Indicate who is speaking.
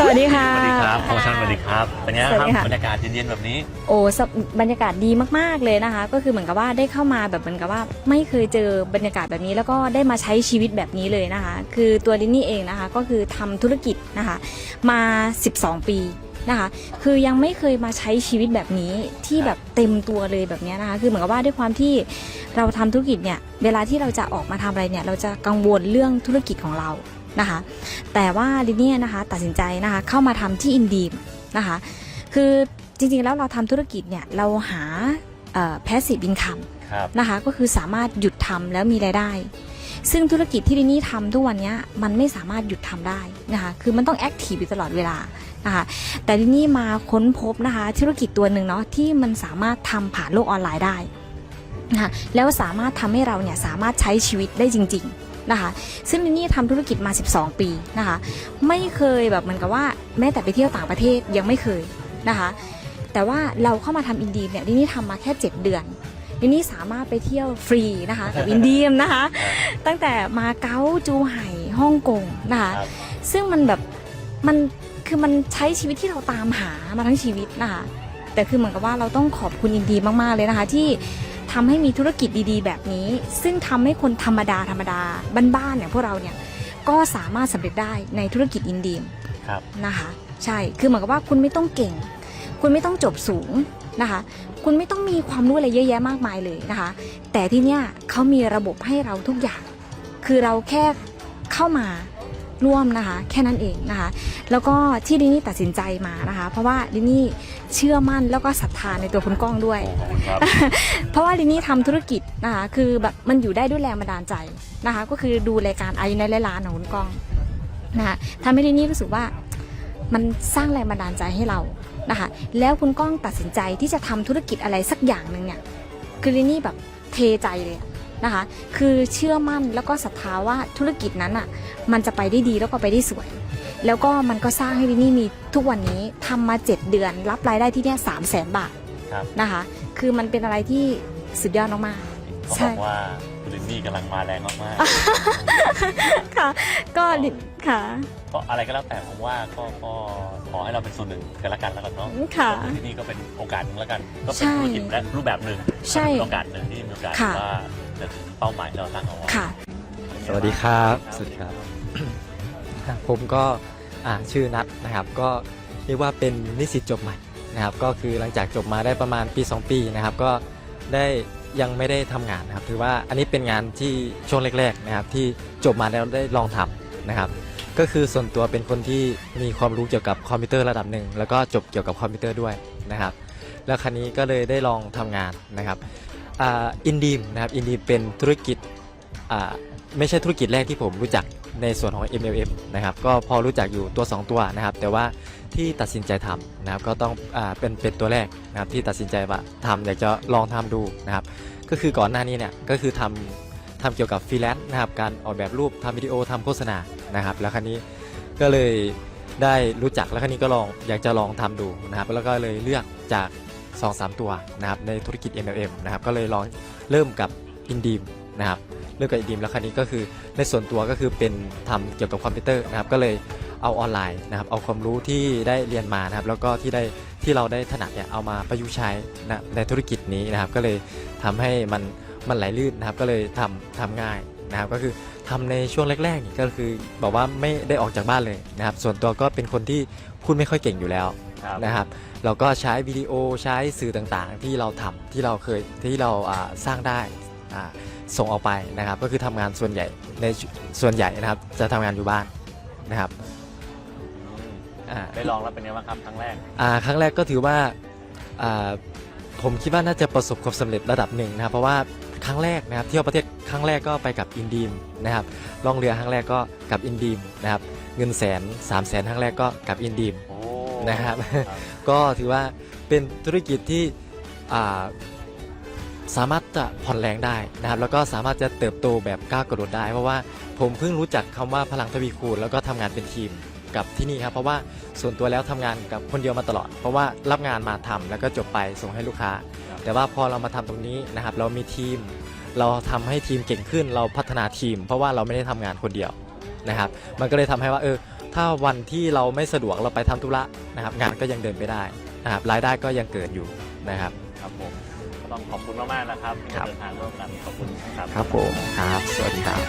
Speaker 1: สวัสดีค่ะ
Speaker 2: สวัสดีครับโปรโมชั่นสวัสดีครับ เป็นไง
Speaker 1: สวัส
Speaker 2: ครับ
Speaker 1: ดีค่ะ
Speaker 2: บรรยากาศเย็นๆแบบนี้
Speaker 1: โอ้สบรรยากาศดีมากๆเลยนะคะ ก็คือเหมือนกับว่าได้เข้ามาแบบเหมือนกับว่าไม่เคยเจอบรรยากาศแบบนี้ แล้วก็ได้มาใช้ชีวิตแบบนี้เลยนะคะ คือตัวลินนี่เองนะคะ ก็คือทำธุรกิจนะคะ มา 12 ปีนะคะ คือยังไม่เคยมาใช้ชีวิตแบบนี้ที่แบบเต็มตัวเลยแบบเนี้ยนะคะ คือเหมือนกับว่าด้วยความที่เราทำธุรกิจเนี่ย เวลาที่เราจะออกมาทำอะไรเนี่ย เราจะกังวลเรื่องธุรกิจของเรา นะคะ แต่ว่าลินเนี่ยนะคะตัดสินใจนะคะเข้ามาทำที่อินดีมนะคะคือจริงๆแล้วเราทำธุรกิจเนี่ยเราหาแพสซีฟอินคัม
Speaker 2: ครับ
Speaker 1: นะคะก็คือสามารถหยุดทำแล้วมีรายได้ ซึ่งธุรกิจที่ลินนี่ทำทุกวันเนี้ยมันไม่สามารถหยุดทำได้นะคะคือมันต้องแอคทีฟอยู่ตลอดเวลานะคะแต่ลินนี่มาค้นพบนะคะธุรกิจตัวหนึ่งเนาะที่มันสามารถทำผ่านโลกออนไลน์ได้นะคะแล้วสามารถทำให้เราเนี่ยสามารถใช้ชีวิตได้จริง ๆ นะคะ ซึ่งลินนี่ทำธุรกิจมา 12 ปีนะคะ ไม่เคยแบบเหมือนกับว่าแม้แต่ไปเที่ยวต่างประเทศยังไม่เคยนะคะ แต่ว่าเราเข้ามาทำอินดีมเนี่ยลินนี่ทำมาแค่ 7 เดือนลินนี่สามารถไปเที่ยวฟรีนะคะกับอินดีมนะคะ ตั้งแต่มาเก๊าจูไห่ฮ่องกงนะคะ
Speaker 2: ครับ
Speaker 1: ซึ่งมันแบบมันคือมันใช้ชีวิตที่เราตามหามาทั้งชีวิตนะคะแต่คือเหมือนกับว่าเราต้องขอบคุณอินดีมากๆเลยนะคะที่ ทำให้มีธุรกิจดีๆ แบบนี้ ซึ่งทำให้คนธรรมดาธรรมดาบ้านๆเนี่ยพวกเราเนี่ยก็สามารถสำเร็จได้ในธุรกิจอินดีม
Speaker 2: ครับ
Speaker 1: นะคะใช่คือเหมือนกับว่าคุณไม่ต้องเก่ง คุณไม่ต้องจบสูงนะคะ คุณไม่ต้องมีความรู้อะไรเยอะแยะมากมายเลยนะคะ แต่ที่เนี้ยเขามีระบบให้เราทุกอย่าง คือเราแค่เข้ามา ร่วมนะคะ แค่นั้นเองนะคะ แล้วก็ที่ลินนี่ตัดสินใจมานะคะ เพราะว่าลินนี่เชื่อมั่นแล้วก็ศรัทธาในตัวคุณก้องด้วย
Speaker 2: โอ้ขอบคุณครับ
Speaker 1: เพราะว่าลินนี่ทำธุรกิจนะคะคือแบบมันอยู่ได้ด้วยแรงบันดาลใจนะคะ ก็คือดูรายการอายุในร้านของคุณก้องนะคะทำให้ลินนี่รู้สึกว่ามันสร้างแรงบันดาลใจให้เรานะคะ แล้วคุณก้องตัดสินใจที่จะทำธุรกิจอะไรสักอย่างหนึ่งเนี่ยคือลินนี่แบบเทใจเลย นะคะ คือเชื่อมั่นแล้วก็ศรัทธาว่าธุรกิจนั้นอะมันจะไปได้ดีแล้วก็ไปได้สวย แล้วก็มันก็สร้างให้ลินนี่มีทุกวันนี้ทำมา 7 เดือน รับรายได้ที่เนี่ยสามแสนบาท
Speaker 2: ครับ
Speaker 1: นะคะ คือมันเป็นอะไรที่สุดยอดมาก
Speaker 2: เขา
Speaker 1: ใช่
Speaker 2: บอกว่าคุณลินนี่กำลังมาแรงมาก
Speaker 1: ๆค่ะ ก็ลิค่ะ
Speaker 2: ๆก็อะไรก็แล้วแต่ผมว่าก็ก็ขอให้เราเป็นส่วนหนึ่งกันละกันแล้วกันเนาะ
Speaker 1: ค่ะ
Speaker 2: ที่นี่ก็เป็นโอกาสหนึ่งแล้วกัน ก็เป็น
Speaker 1: ใช่
Speaker 2: ธุรกิจและรูปแบบหนึ่ง
Speaker 1: ใช่
Speaker 2: ก็เป็นโอกาสหนึ่งที่มีโอกาส
Speaker 1: ค่ะ
Speaker 2: ว่า จะถึงเป้าหมายที่เราตั้งเอาไว้
Speaker 1: ค่ะ
Speaker 3: สวัสดีครับ สวัสดีครับครับ ผมก็อ่าชื่อนัทนะครับ ก็เรียกว่าเป็นนิสิตจบใหม่นะครับ ก็คือหลังจากจบมาได้ประมาณปี 2 ปีนะครับ ก็ได้ยังไม่ได้ทำงานนะครับ ถือว่าอันนี้เป็นงานที่ช่วงแรกๆนะครับ ที่จบมาแล้วได้ลองทำนะครับ ก็คือส่วนตัวเป็นคนที่มีความรู้เกี่ยวกับคอมพิวเตอร์ระดับหนึ่งแล้วก็จบเกี่ยวกับคอมพิวเตอร์ด้วยนะครับ แล้วครั้นี้ก็เลยได้ลองทำงานนะครับ อินดีมนะครับอินดีมเป็นธุรกิจไม่ใช่ธุรกิจแรกที่ผมรู้จักในส่วนของ MLM นะครับก็พอรู้จักอยู่ตัว 2 ตัวนะครับ แต่ว่าที่ตัดสินใจทำนะครับก็ต้องอเป็นเป็นตัวแรกนะครับที่ตัดสินใจว่าทำอยากจะลองทำดูนะครับ ก็คือก่อนหน้านี้เนี่ยก็คือทำทำเกี่ยวกับฟรีแลนซ์นะครับการออกแบบรูปทำวิดีโอทำโฆษณานะครับ แล้วครั้นี้ก็เลยได้รู้จักแล้วครั้นี้ก็ลองอยากจะลองทำดูนะครับ แล้วก็เลยเลือกจาก 2-3 ตัวนะครับในธุรกิจ MLM นะครับก็เลยลองเริ่มกับ i n d e e m นะครับเลือกกับอินดีมแล้วคราวนี้ก็คือในส่วนตัวก็คือเป็นทำเกี่ยวกับคอมพิวเตอร์นะครับก็เลยเอาออนไลน์นะครับเอาความรู้ที่ได้เรียนมานะครับแล้วก็ที่ได้ที่เราได้ถนัดเนี่ยเอามาประยุกต์ใช้นะในธุรกิจนี้นะครับก็เลยทำให้มันมันไหลลื่นนะครับก็เลยทำทำง่ายนะครับก็คือ ทำในช่วงแรกๆนี่ก็คือบอกว่าไม่ได้ออกจากบ้านเลยนะครับ ส่วนตัวก็เป็นคนที่พูดไม่ค่อยเก่งอยู่แล้ว
Speaker 2: ครับ
Speaker 3: นะครับ เราก็ใช้วิดีโอใช้สื่อต่างๆ ที่เราทำที่เราเคยที่เราอ่าสร้างได้อ่าส่งออกไปนะครับ ก็คือทำงานส่วนใหญ่ในส่วนใหญ่นะครับ จะทำงานอยู่บ้านนะครับอ่า
Speaker 2: ได้ลองแล้วเป็นไงบ้างครับครั้งแรก
Speaker 3: อ่าครั้งแรกก็ถือว่าอ่าผมคิดว่าน่าจะประสบความสำเร็จระดับหนึ่งนะครับ เพราะว่าครั้งแรกนะครับเที่ยวประเทศ ครั้งแรกก็ไปกับอินดีมนะครับล่องเรือครั้งแรกก็กับอินดีมนะครับเงินแสนสามแสนครั้งแรกก็กับอินดีม
Speaker 2: โอ้
Speaker 3: นะครับ
Speaker 2: ครับ
Speaker 3: ก็ถือว่าเป็นธุรกิจที่อ่าสามารถจะผ่อนแรงได้นะครับ แล้วก็สามารถจะเติบโตแบบก้าวกระโดดได้ เพราะว่าผมเพิ่งรู้จักคำว่าพลังทวีคูณแล้วก็ทำงานเป็นทีมกับที่นี่ครับ เพราะว่าส่วนตัวแล้วทำงานกับคนเดียวมาตลอด เพราะว่ารับงานมาทำแล้วก็จบไปส่งให้ลูกค้า แต่ว่าพอเรามาทำตรงนี้นะครับ เรามีทีม เราทำให้ทีมเก่งขึ้นเราพัฒนาทีม เพราะว่าเราไม่ได้ทำงานคนเดียวนะครับ มันก็เลยทำให้ว่าเออถ้าวันที่เราไม่สะดวกเราไปทำธุระนะครับ งานก็ยังเดินไปได้นะครับรายได้ก็ยังเกิดอยู่นะครับ
Speaker 2: ครับผมก็ต้องขอบคุณมากๆนะครับที่
Speaker 3: ครับ
Speaker 2: เดินทางร่วมกันขอบคุณครับ
Speaker 3: ครับผมครับสวัสดีครับ